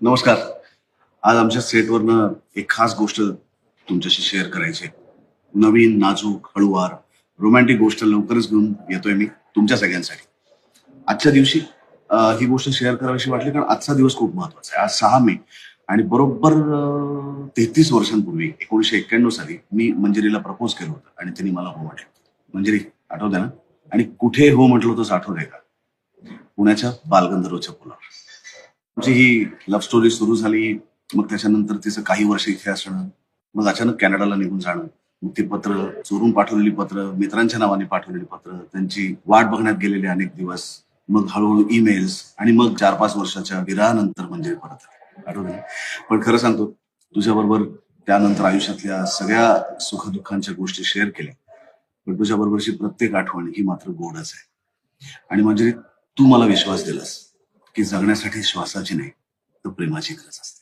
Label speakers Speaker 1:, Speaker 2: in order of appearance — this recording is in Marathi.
Speaker 1: नमस्कार. आज आमच्या सेटवरनं एक खास गोष्ट तुमच्याशी शेअर करायची आहे. नवीन नाजूक हळूवार रोमॅन्टिक गोष्ट लवकरच घेऊन येतोय मी तुमच्या सगळ्यांसाठी. आजच्या दिवशी अं, ही गोष्ट शेअर करावीशी वाटली कारण आजचा दिवस खूप महत्त्वाचा आहे. आज सहा मे आणि बरोबर तेहतीस वर्षांपूर्वी एकोणीशे एक्क्याण्णव साली मी मंजिरीला प्रपोज केलं होतं आणि तिने मला हो म्हटलं. मंजिरी आठवते ना? आणि कुठे हो म्हटलं होतं आठवतंय का? पुण्याच्या बालगंधर्वच्या पुलावर. आमची ही लव्ह स्टोरी सुरू झाली. मग त्याच्यानंतर तिचं काही वर्ष इथे असणं. मग अचानक कॅनडाला निघून जाणं. मग ती पत्र चोरून पाठवलेली पत्र मित्रांच्या नावाने पाठवलेली पत्र त्यांची वाट बघण्यात गेलेले अनेक दिवस. मग हळूहळू ईमेल्स आणि मग चार पाच वर्षाच्या विराहानंतर म्हणजे परत आली. पण खरं सांगतो तुझ्याबरोबर त्यानंतर आयुष्यातल्या सगळ्या सुखदुःखांच्या गोष्टी शेअर केल्या. पण तुझ्याबरोबरची प्रत्येक आठवण ही मात्र गोडच आहे. आणि म्हणजे तू मला विश्वास दिलास. की जगण्यासाठी श्वासाची नाही तर प्रेमाची गरज असते.